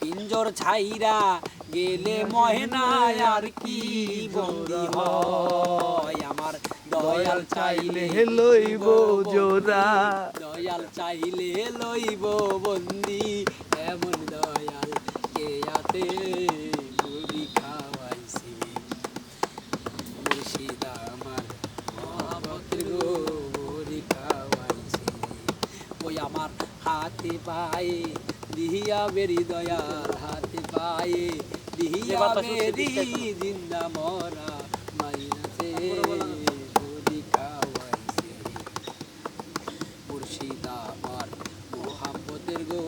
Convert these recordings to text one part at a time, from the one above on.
পিঞ্জর ছাইরা গেলে মহেনায় আর কি বন্দি হয়? আমার দয়াল চাইলে লইব জোড়া। দয়াল চাইলে লইব বন্দি। এমন দয়াল কে আতে আমার হাতে পায়ে দিহিয়া বেরি দয়াল হাতে পায়ে দিহিয়া বেরি জিন্দা মরা মুর্শিদ আমার মোহাম্মতের গো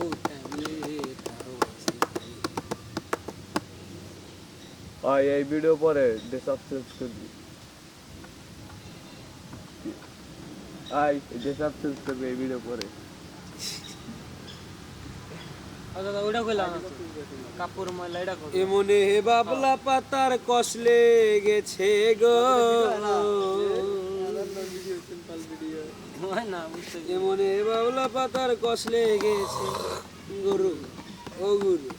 হয় এই ভিডিও পরে ডিসাবস্ক্রাইব করবি। আই ডিসাবস্ক্রাইব করবি এই ভিডিও পরে। ওইটা কইলাম কাপড় ময়লা এটা কই এমনে বাবলা পাতার কষলে গেছে গো হয় এমনে বাবলা পাতার কষলে গেছে গরু ও গুরু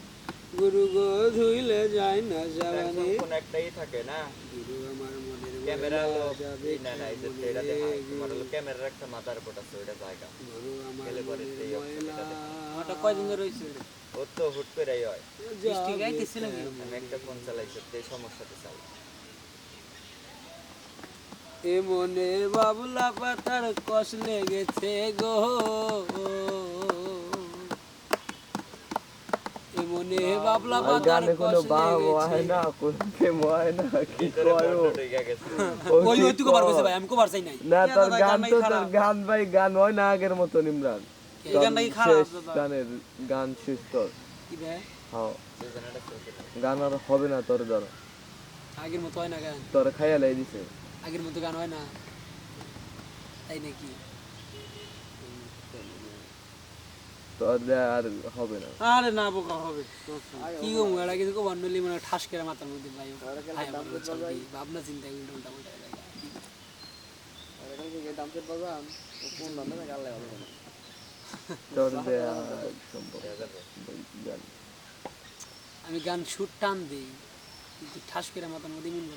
গুরু গো ধুইলে যায় না জাবানি কোন একটাই থাকে না গুরু আমার মনের ক্যামেরা যাবে না না এটা দেখায় তোমার হলো ক্যামেরার একটা মাথার উপর আছে ওইটা জায়গা গুরু আমার মনের ওটা কয়দিন ধরে হইছে? ও তো হুট করেই হয়। বৃষ্টি গাইতেছিল আমি একটা ফোন চালাইছি তো চাই এমনে বাবলা পাতার কষলে গেছে গো। বাবলা পাতার না কোনো প্রেম হয় না কি ভিতরে করো বন্ধ ঢুকে গেছে। ওই ওই তুই কবার কইছে ভাই? আমি কবার চাই নাই। না তোর গান গান তো তোর গান ভাই গান হয় না আগের মতো ইমরান। গানের গান শেষ তোর। হ্যাঁ। গান আর হবে না তোর ধর। আগের মতো হয় না গান? তোর খাইয়া লাই দিছে। আগের মতো গান হয় না? তাই নাকি? তোর আর হবে না। আরে না বোকা হবে। কি গো মুড়া কিছু কবার মানে ঠাস করে মাথার মধ্যে ভাই। ভাবনা চিন্তা উল্টা উল্টা উল্টা তোর দিয়ে আর সম্ভব গান আমি গান সুর টান দিই কিন্তু ঠাস করে মাথার মধ্যে